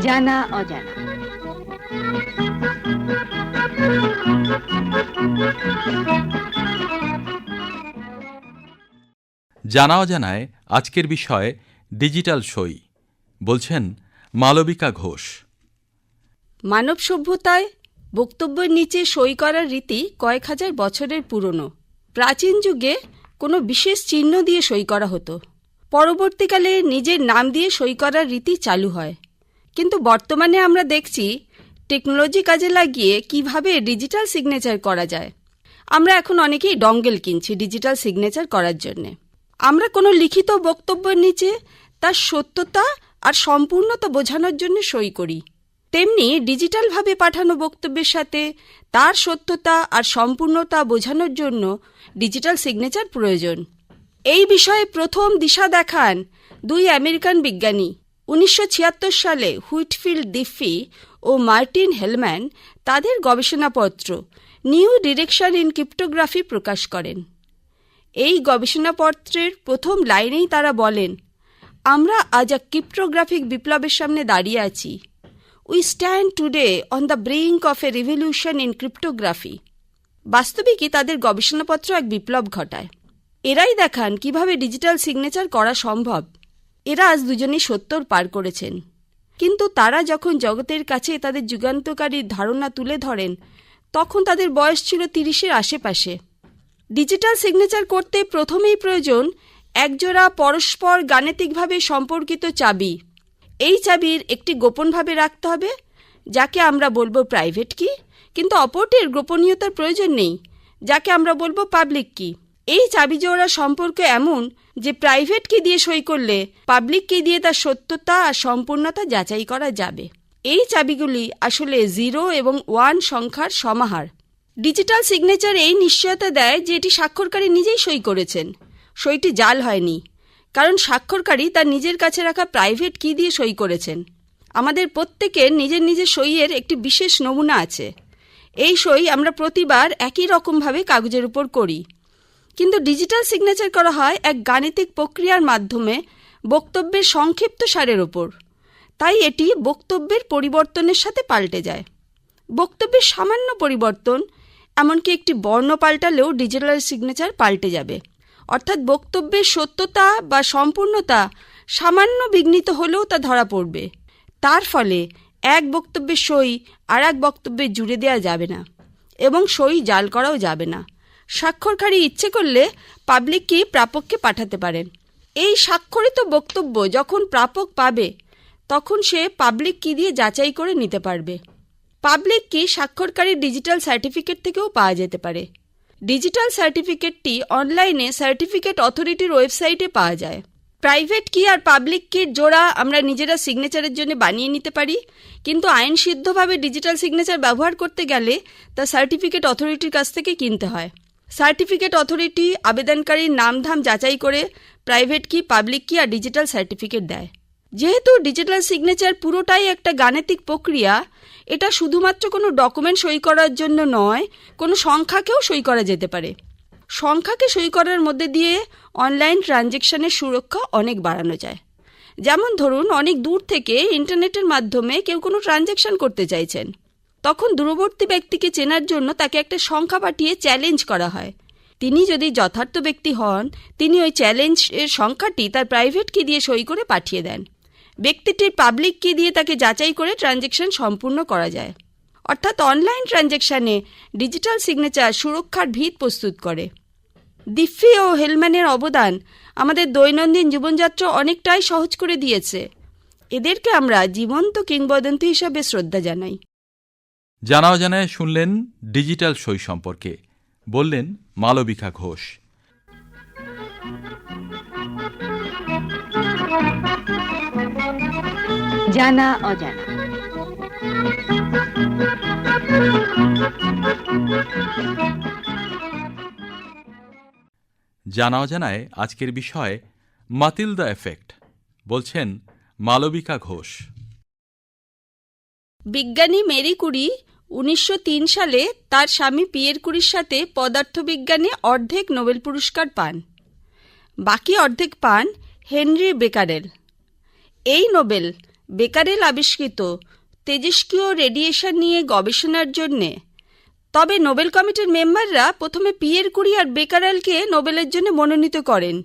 জানা অজানা। জানা অজানায় আজকের বিষয় ডিজিটাল সই। বলছেন মালবিকা ঘোষ। মানব সভ্যতায় বক্তব্যের নিচে সই করার রীতি কয়েক হাজার বছরের পুরনো। প্রাচীন যুগে কোনো বিশেষ চিহ্ন দিয়ে সই করা হতো। পরবর্তীকালে নিজের নাম দিয়ে সই করার রীতি চালু হয়। কিন্তু বর্তমানে আমরা দেখছি টেকনোলজি কাজে লাগিয়ে কীভাবে ডিজিটাল সিগনেচার করা যায়। আমরা এখন অনেকেই ডঙ্গেল কিনছি ডিজিটাল সিগনেচার করার জন্যে। আমরা কোনো লিখিত বক্তব্যের নিচে তার সত্যতা আর সম্পূর্ণতা বোঝানোর জন্য সই করি। তেমনি ডিজিটালভাবে পাঠানো বক্তব্যের সাথে তার সত্যতা আর সম্পূর্ণতা বোঝানোর জন্য ডিজিটাল সিগনেচার প্রয়োজন। এই বিষয়ে প্রথম দিশা দেখান দুই আমেরিকান বিজ্ঞানী। উনিশশো ছিয়াত্তর সালে হুইটফিল্ড দিফি ও মার্টিন হেলম্যান তাদের গবেষণাপত্র নিউ ডিরেকশন ইন ক্রিপ্টোগ্রাফি প্রকাশ করেন। এই গবেষণাপত্রের প্রথম লাইনেই তারা বলেন, আমরা আজ এক ক্রিপ্টোগ্রাফিক বিপ্লবের সামনে দাঁড়িয়ে আছি। We stand today on the brink of a revolution in cryptography বাস্তবিকই তাদের গবেষণাপত্র এক বিপ্লব ঘটায়। এরাই দেখান কীভাবে ডিজিটাল সিগনেচার করা সম্ভব। এরা আজ দুজনেই সত্তর পার করেছেন। কিন্তু তারা যখন জগতের কাছে তাদের যুগান্তকারী ধারণা তুলে ধরেন, তখন তাদের বয়স ছিল তিরিশের আশেপাশে। ডিজিটাল সিগনেচার করতে প্রথমেই প্রয়োজন একজোড়া পরস্পর গাণিতিকভাবে সম্পর্কিত চাবি। এই চাবির একটি গোপনভাবে রাখতে হবে, যাকে আমরা বলব প্রাইভেট কি, কিন্তু অপরটির গোপনীয়তার প্রয়োজন নেই, যাকে আমরা বলব পাবলিক কি। এই চাবি জোড়া সম্পর্ক এমন যে প্রাইভেট কি দিয়ে সই করলে পাবলিক কি দিয়ে তার সত্যতা আর সম্পূর্ণতা যাচাই করা যাবে। এই চাবিগুলি আসলে জিরো এবং ওয়ান সংখ্যার সমাহার। ডিজিটাল সিগনেচার এই নিশ্চয়তা দেয় যে এটি স্বাক্ষরকারী নিজেই সই করেছেন। সইটি জাল হয়নি। কারণ স্বাক্ষরকারী তার নিজের কাছে রাখা প্রাইভেট কি দিয়ে সই করেছেন। আমাদের প্রত্যেকের নিজের নিজের সইয়ের একটি বিশেষ নমুনা আছে। এই সই আমরা প্রতিবার একই রকমভাবে কাগজের উপর করি। কিন্তু ডিজিটাল সিগনেচার করা হয় এক গাণিতিক প্রক্রিয়ার মাধ্যমে বক্তব্যের সংক্ষিপ্ত সারের ওপর তাই এটি বক্তব্যের পরিবর্তনের সাথে পাল্টে যায়। বক্তব্যের সামান্য পরিবর্তন, এমনকি একটি বর্ণ পাল্টালেও ডিজিটাল সিগনেচার পাল্টে যাবে। অর্থাৎ বক্তব্যের সত্যতা বা সম্পূর্ণতা সামান্য বিঘ্নিত হলেও তা ধরা পড়বে। তার ফলে এক বক্তব্যের সই আর এক বক্তব্যে জুড়ে দেওয়া যাবে না এবং সই জাল করাও যাবে না। স্বাক্ষরকারী ইচ্ছে করলে পাবলিককে প্রাপককে পাঠাতে পারেন। এই স্বাক্ষরিত বক্তব্য যখন প্রাপক পাবে, তখন সে পাবলিক কি দিয়ে যাচাই করে নিতে পারবে? পাবলিক কি স্বাক্ষরকারীর ডিজিটাল সার্টিফিকেট থেকেও পাওয়া যেতে পারে। ডিজিটাল সার্টিফিকেটটি অনলাইনে সার্টিফিকেট অথরিটির ওয়েবসাইটে পাওয়া যায়। প্রাইভেট কি আর পাবলিক কির জোড়া আমরা নিজেরা সিগনেচারের জন্য বানিয়ে নিতে পারি? কিন্তু আইন সিদ্ধভাবে ডিজিটাল সিগনেচার ব্যবহার করতে গেলে তা সার্টিফিকেট অথরিটির কাছ থেকে কিনতে হয়। সার্টিফিকেট অথরিটি আবেদনকারীর নামধাম যাচাই করে প্রাইভেট কি, পাবলিক কি আর ডিজিটাল সার্টিফিকেট দেয়। যেহেতু ডিজিটাল সিগনেচার পুরোটাই একটা গাণিতিক প্রক্রিয়া এটা শুধুমাত্র কোনো ডকুমেন্ট সই করার জন্য নয়, কোনো সংখ্যাকেও সই করা যেতে পারে। সংখ্যাকে সই করার মধ্যে দিয়ে অনলাইন ট্রানজেকশনের সুরক্ষা অনেক বাড়ানো যায়। যেমন ধরুন, অনেক দূর থেকে ইন্টারনেটের মাধ্যমে কেউ কোনো ট্রানজেকশন করতে চাইছেন। তখন দূরবর্তী ব্যক্তিকে চেনার জন্য তাকে একটা সংখ্যা পাঠিয়ে চ্যালেঞ্জ করা হয়। তিনি যদি যথার্থ ব্যক্তি হন, তিনি ওই চ্যালেঞ্জের সংখ্যাটি তার প্রাইভেট কি দিয়ে সই করে পাঠিয়ে দেন। ব্যক্তিটির পাবলিক কি দিয়ে তাকে যাচাই করে ট্রানজ্যাকশন সম্পূর্ণ করা যায়। অর্থাৎ অনলাইন ট্রানজ্যাকশানে ডিজিটাল সিগনেচার সুরক্ষার ভিত প্রস্তুত করে। দিফি ও হেলম্যানের অবদান আমাদের দৈনন্দিন জীবনযাত্রা অনেকটাই সহজ করে দিয়েছে। এদেরকে আমরা জীবন্ত কিংবদন্তি হিসাবে শ্রদ্ধা জানাই। জানা অজানায় শুনলেন ডিজিটাল সই সম্পর্কে। বললেন মালবিকা ঘোষ। জানা অজানা। জানা অজানায় আজকের বিষয় মাতিলদা এফেক্ট। বলছেন মালবিকা ঘোষ। বিজ্ঞানী মেরি কুরি উনিশশো তিন সালে তার স্বামী পিয়ের কুরির সাথে পদার্থবিজ্ঞানে অর্ধেক নোবেল পুরস্কার পান। বাকি অর্ধেক পান হেনরি বেকারেল এই নোবেল বেকারেল আবিষ্কৃত তেজস্ক্রিয় রেডিয়েশন নিয়ে গবেষণার জন্যে। তবে নোবেল কমিটির মেম্বাররা প্রথমে পিয়ের কুরি আর বেকারেলকে নোবেলের জন্য মনোনীত করেন।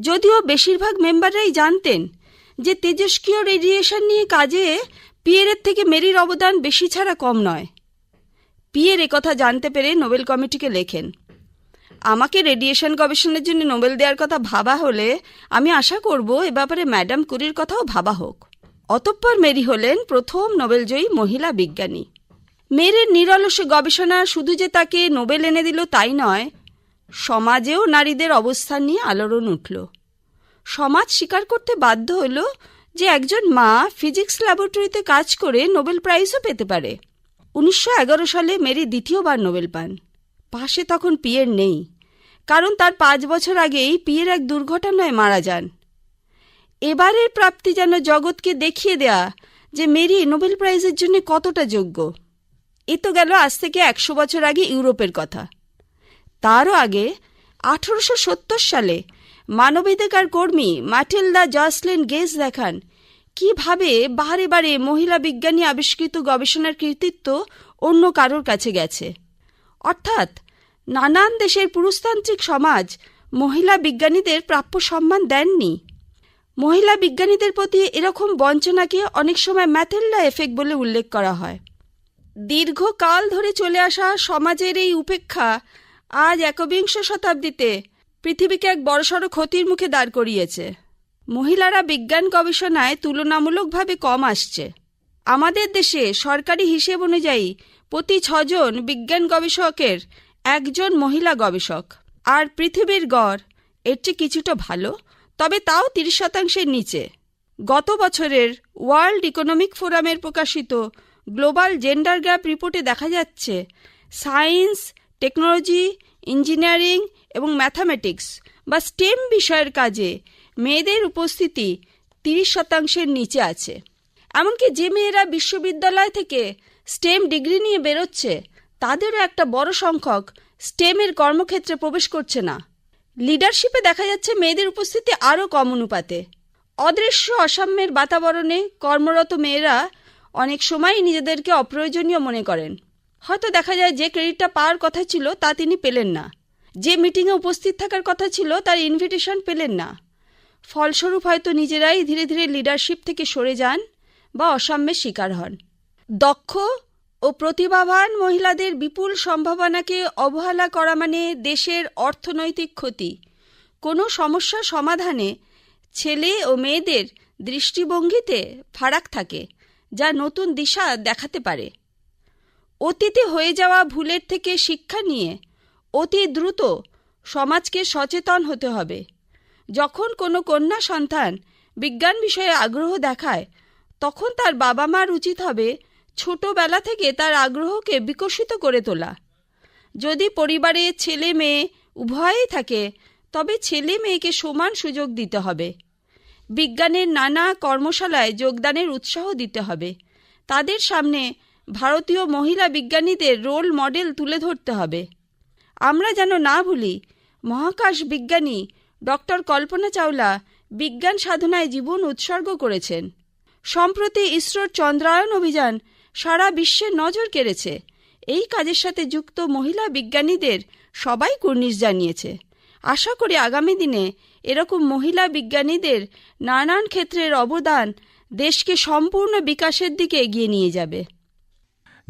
যদিও বেশিরভাগ মেম্বাররাই জানতেন যে তেজস্ক্রিয় রেডিয়েশন নিয়ে কাজে পিয়েরের থেকে মেরির অবদান বেশি ছাড়া কম নয়। পিয়ের একথা জানতে পেরে নোবেল কমিটিকে লেখেন। আমাকে রেডিয়েশন গবেষণার জন্য নোবেল দেওয়ার কথা ভাবা হলে আমি আশা করব এ ব্যাপারে ম্যাডাম কুরির কথাও ভাবা হোক। অতঃপর মেরি হলেন প্রথম নোবেলজয়ী মহিলা বিজ্ঞানী। মেয়ের নিরলস গবেষণা শুধু যে তাকে নোবেল এনে দিল তাই নয়, সমাজেও নারীদের অবস্থান নিয়ে আলোড়ন উঠল। সমাজ স্বীকার করতে বাধ্য হল যে একজন মা ফিজিক্স ল্যাবরেটরিতে কাজ করে নোবেল প্রাইজও পেতে পারে। উনিশশো এগারো সালে মেরি দ্বিতীয়বার নোবেল পান। পাশে তখন পিয়ের নেই, কারণ তার পাঁচ বছর আগেই পিয়ের এক দুর্ঘটনায় মারা যান। এবারের প্রাপ্তি যেন জগৎকে দেখিয়ে দেয়া যে মেরি নোবেল প্রাইজের জন্য কতটা যোগ্য, এ তো গেল আজ থেকে একশো বছর আগে ইউরোপের কথা। তারও আগে আঠারোশো সত্তর সালে মানবাধিকার কর্মী মাটিলদা জসলিন গেজ দেখান কীভাবে বারে বারে মহিলা বিজ্ঞানী আবিষ্কৃত গবেষণার কৃতিত্ব অন্য কারোর কাছে গেছে। অর্থাৎ নানান দেশের পুরুষতান্ত্রিক সমাজ মহিলা বিজ্ঞানীদের প্রাপ্য সম্মান দেননি। মহিলা বিজ্ঞানীদের প্রতি এরকম বঞ্চনাকে অনেক সময় ম্যাথেল্লা এফেক্ট বলে উল্লেখ করা হয়। দীর্ঘকাল ধরে চলে আসা সমাজের এই উপেক্ষা আজ একবিংশ শতাব্দীতে পৃথিবীকে এক বড়সড় ক্ষতির মুখে দাঁড় করিয়েছে। মহিলারা বিজ্ঞান গবেষণায় তুলনামূলকভাবে কম আসছে। আমাদের দেশে সরকারি হিসেব অনুযায়ী প্রতি ছজন বিজ্ঞান গবেষকের একজন মহিলা গবেষক। আর পৃথিবীর গড়, এর চেয়ে কিছুটা ভালো, তবে তাও তিরিশ শতাংশের নিচে। গত বছরের ওয়ার্ল্ড ইকোনমিক ফোরামের প্রকাশিত গ্লোবাল জেন্ডার গ্যাপ রিপোর্টে দেখা যাচ্ছে, সায়েন্স, টেকনোলজি, ইঞ্জিনিয়ারিং এবং ম্যাথামেটিক্স বা স্টেম বিষয়ের কাজে মেয়েদের উপস্থিতি তিরিশ শতাংশের নিচে আছে। এমনকি যে মেয়েরা বিশ্ববিদ্যালয় থেকে স্টেম ডিগ্রি নিয়ে বেরোচ্ছে তাদেরও একটা বড় সংখ্যক স্টেমের কর্মক্ষেত্রে প্রবেশ করছে না। লিডারশিপে দেখা যাচ্ছে মেয়েদের উপস্থিতি আরও কম অনুপাতে। অদৃশ্য অসাম্যের বাতাবরণে কর্মরত মেয়েরা অনেক সময়ই নিজেদেরকে অপ্রয়োজনীয় মনে করেন। হয়তো দেখা যায় যে ক্রেডিটটা পাওয়ার কথা ছিল তা তিনি পেলেন না। যে মিটিংয়ে উপস্থিত থাকার কথা ছিল তার ইনভিটেশন পেলেন না। ফলস্বরূপ হয়তো নিজেরাই ধীরে ধীরে লিডারশিপ থেকে সরে যান বা অসাম্যের শিকার হন। দক্ষ ও প্রতিভাবান মহিলাদের বিপুল সম্ভাবনাকে অবহেলা করা মানে দেশের অর্থনৈতিক ক্ষতি। কোনো সমস্যা সমাধানে ছেলে ও মেয়েদের দৃষ্টিভঙ্গিতে ফারাক থাকে, যা নতুন দিশা দেখাতে পারে। অতীতে হয়ে যাওয়া ভুলের থেকে শিক্ষা নিয়ে অতি দ্রুত সমাজকে সচেতন হতে হবে। যখন কোনো কন্যা সন্তান বিজ্ঞান বিষয়ে আগ্রহ দেখায়, তখন তার বাবা মার উচিত হবে ছোটবেলা থেকে তার আগ্রহকে বিকশিত করে তোলা। যদি পরিবারে ছেলে মেয়ে উভয়েই থাকে, তবে ছেলে মেয়েকে সমান সুযোগ দিতে হবে। বিজ্ঞানের নানা কর্মশালায় যোগদানের উৎসাহ দিতে হবে। তাদের সামনে ভারতীয় মহিলা বিজ্ঞানীদের রোল মডেল তুলে ধরতে হবে। আমরা যেন না ভুলি, মহাকাশ বিজ্ঞানী ডক্টর কল্পনা চাওলা বিজ্ঞান সাধনায় জীবন উৎসর্গ করেছেন। সম্প্রতি ইসরোর চন্দ্রায়ন অভিযান সারা বিশ্বে নজর কেড়েছে। এই কাজের সাথে যুক্ত মহিলা বিজ্ঞানীদের সবাই কুর্নিশ জানিয়েছে। আশা করি আগামী দিনে এরকম মহিলা বিজ্ঞানীদের নানান ক্ষেত্রের অবদান দেশকে সম্পূর্ণ বিকাশের দিকে এগিয়ে নিয়ে যাবে।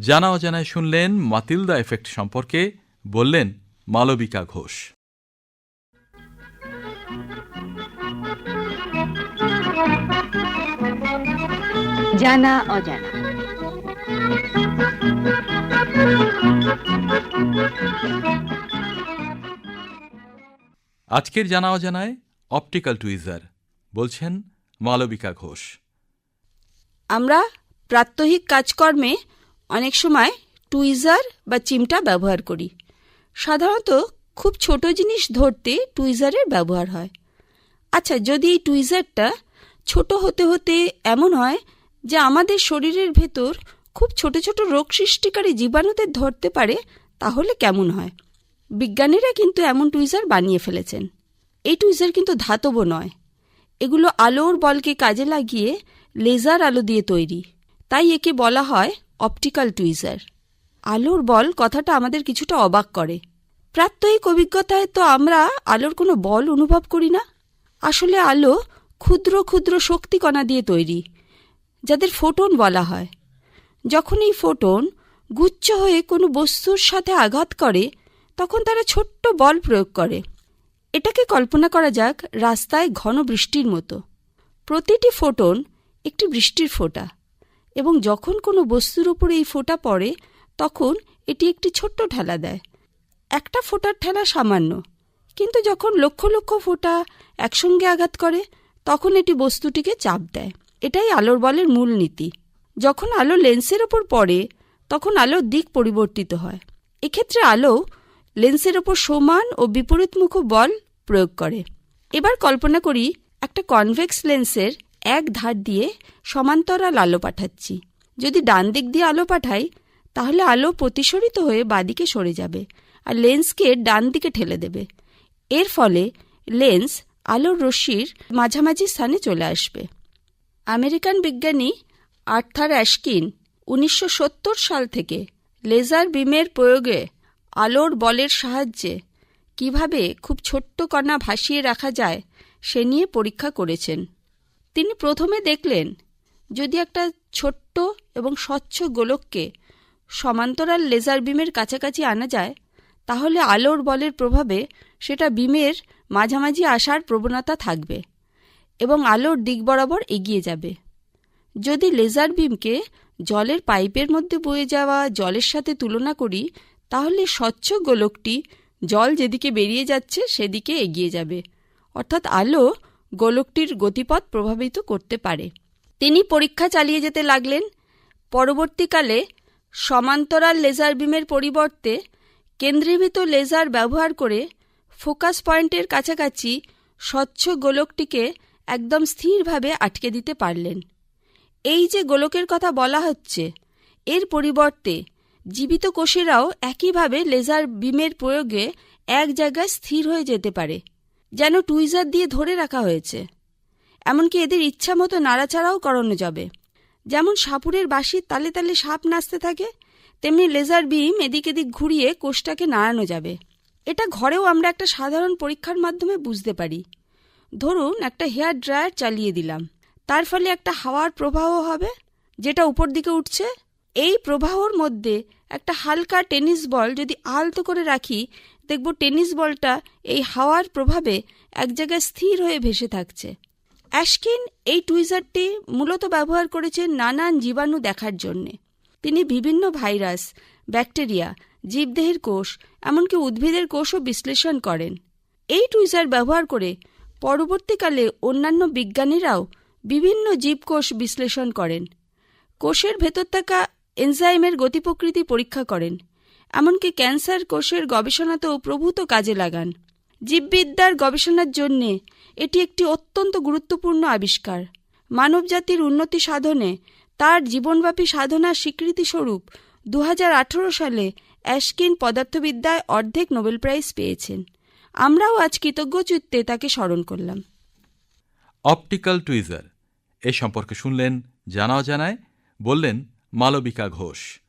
জানা অজানায় শুনলেন মাতিলদা এফেক্ট সম্পর্কে বললেন মালবিকা ঘোষ। জানা অজানা। আজকের জানা অজানায় অপটিক্যাল টুইজার, বলছেন মালবিকা ঘোষ। আমরা প্রাত্যহিক কাজকর্মে অনেক সময় টুইজার বা চিমটা ব্যবহার করি। সাধারণত খুব ছোট জিনিস ধরতে টুইজারের ব্যবহার হয়। আচ্ছা যদি এই টুইজারটা ছোট হতে হতে এমন হয় যে আমাদের শরীরের ভেতর খুব ছোট ছোট রোগ সৃষ্টিকারী জীবাণুদের ধরতে পারে, তাহলে কেমন হয়? বিজ্ঞানীরা কিন্তু এমন টুইজার বানিয়ে ফেলেছেন। এই টুইজার কিন্তু ধাতব নয়। এগুলো আলোর বলকে কাজে লাগিয়ে লেজার আলো দিয়ে তৈরি। তাই একে বলা হয় অপটিক্যাল টুইজার আলোর বল কথাটা আমাদের কিছুটা অবাক করে। প্রাত্যহিক অভিজ্ঞতায় তো আমরা আলোর কোনো বল অনুভব করি না। আসলে আলো ক্ষুদ্র ক্ষুদ্র শক্তিকণা দিয়ে তৈরি, যাদের ফোটন বলা হয়। যখন এই ফোটন গুচ্ছ হয়ে কোনো বস্তুর সাথে আঘাত করে, তখন তারা ছোট্ট বল প্রয়োগ করে। এটাকে কল্পনা করা যাক রাস্তায় ঘন বৃষ্টির মতো। প্রতিটি ফোটন একটি বৃষ্টির ফোঁটা এবং যখন কোনো বস্তুর উপর এই ফোঁটা পড়ে, তখন এটি একটি ছোট্ট ঠেলা দেয়। একটা ফোঁটার ঠেলা সামান্য, কিন্তু যখন লক্ষ লক্ষ ফোঁটা একসঙ্গে আঘাত করে, তখন এটি বস্তুটিকে চাপ দেয়। এটাই আলোর বলের মূল নীতি। যখন আলো লেন্সের ওপর পড়ে, তখন আলোর দিক পরিবর্তিত হয়। এক্ষেত্রে আলো লেন্সের ওপর সমান ও বিপরীতমুখ বল প্রয়োগ করে। এবার কল্পনা করি একটা কনভেক্স লেন্সের এক ধার দিয়ে সমান্তরাল আলো পাঠাচ্ছি। যদি ডান দিক দিয়ে আলো পাঠাই, তাহলে আলো প্রতিসরিত হয়ে বাদিকে সরে যাবে আর লেন্সকে ডান দিকে ঠেলে দেবে। এর ফলে লেন্স আলোর রশ্মির মাঝামাঝি স্থানে চলে আসবে। আমেরিকান বিজ্ঞানী আর্থার অ্যাশকিন উনিশশো সত্তর সাল থেকে লেজার বিমের প্রয়োগে আলোর বলের সাহায্যে কীভাবে খুব ছোট্ট কণা ভাসিয়ে রাখা যায় সে নিয়ে পরীক্ষা করেছেন। তিনি প্রথমে দেখলেন, যদি একটা ছোট্ট এবং স্বচ্ছ গোলককে সমান্তরাল লেজার বিমের কাছাকাছি আনা যায়, তাহলে আলোর বলের প্রভাবে সেটা বিমের মাঝামাঝি আসার প্রবণতা থাকবে এবং আলোর দিক বরাবর এগিয়ে যাবে। যদি লেজার বিমকে জলের পাইপের মধ্যে বয়ে যাওয়া জলের সাথে তুলনা করি, তাহলে স্বচ্ছ গোলকটি জল যেদিকে বেরিয়ে যাচ্ছে সেদিকে এগিয়ে যাবে। অর্থাৎ আলো গোলকটির গতিপথ প্রভাবিত করতে পারে। তিনি পরীক্ষা চালিয়ে যেতে লাগলেন। পরবর্তীকালে সমান্তরাল লেজার বিমের পরিবর্তে কেন্দ্রীভূত লেজার ব্যবহার করে ফোকাস পয়েন্টের কাছাকাছি স্বচ্ছ গোলকটিকে একদম স্থিরভাবে আটকে দিতে পারলেন। এই যে গোলকের কথা বলা হচ্ছে, এর পরিবর্তে জীবিত কোষেরাও একইভাবে লেজার বিমের প্রয়োগে এক জায়গায় স্থির হয়ে যেতে পারে, যেন টুইজার দিয়ে ধরে রাখা হয়েছে। এমনকি এদের ইচ্ছা মতো নাড়াচাড়াও করানো যাবে। যেমন সাপুরের বাঁশির তালে তালে সাপ নাচতে থাকে, তেমনি লেজার বিম এদিক এদিক ঘুরিয়ে কোষটাকে নাড়ানো যাবে। এটা ঘরেও আমরা একটা সাধারণ পরীক্ষার মাধ্যমে বুঝতে পারি। ধরুন, একটা হেয়ার ড্রায়ার চালিয়ে দিলাম। তার ফলে একটা হাওয়ার প্রবাহ হবে, যেটা উপর দিকে উঠছে। এই প্রবাহর মধ্যে একটা হালকা টেনিস বল যদি আলতো করে রাখি, দেখব টেনিস বলটা এই হাওয়ার প্রভাবে এক জায়গায় স্থির হয়ে ভেসে থাকছে। অ্যাশকিন এই টুইজারটি মূলত ব্যবহার করেছেন নানান জীবাণু দেখার জন্যে। তিনি বিভিন্ন ভাইরাস, ব্যাকটেরিয়া, জীবদেহের কোষ, এমনকি উদ্ভিদের কোষও বিশ্লেষণ করেন। এই টুইজার ব্যবহার করে পরবর্তীকালে অন্যান্য বিজ্ঞানীরাও বিভিন্ন জীবকোষ বিশ্লেষণ করেন। কোষের ভেতর থাকা এনজাইমের গতিপ্রকৃতি পরীক্ষা করেন, এমনকি ক্যান্সার কোষের গবেষণাতেও প্রভূত কাজে লাগান। জীববিদ্যার গবেষণার জন্যে এটি একটি অত্যন্ত গুরুত্বপূর্ণ আবিষ্কার। মানবজাতির উন্নতি সাধনে তার জীবনব্যাপী সাধনার স্বীকৃতিস্বরূপ দু সালে অ্যাশকিন পদার্থবিদ্যায় অর্ধেক নোবেল প্রাইজ পেয়েছেন। আমরাও আজ কৃতজ্ঞ চিত্তে তাকে স্মরণ করলাম। অপটিক্যাল টুইজার এ সম্পর্কে শুনলেন জানাও জানায় বললেন মালবিকা ঘোষ।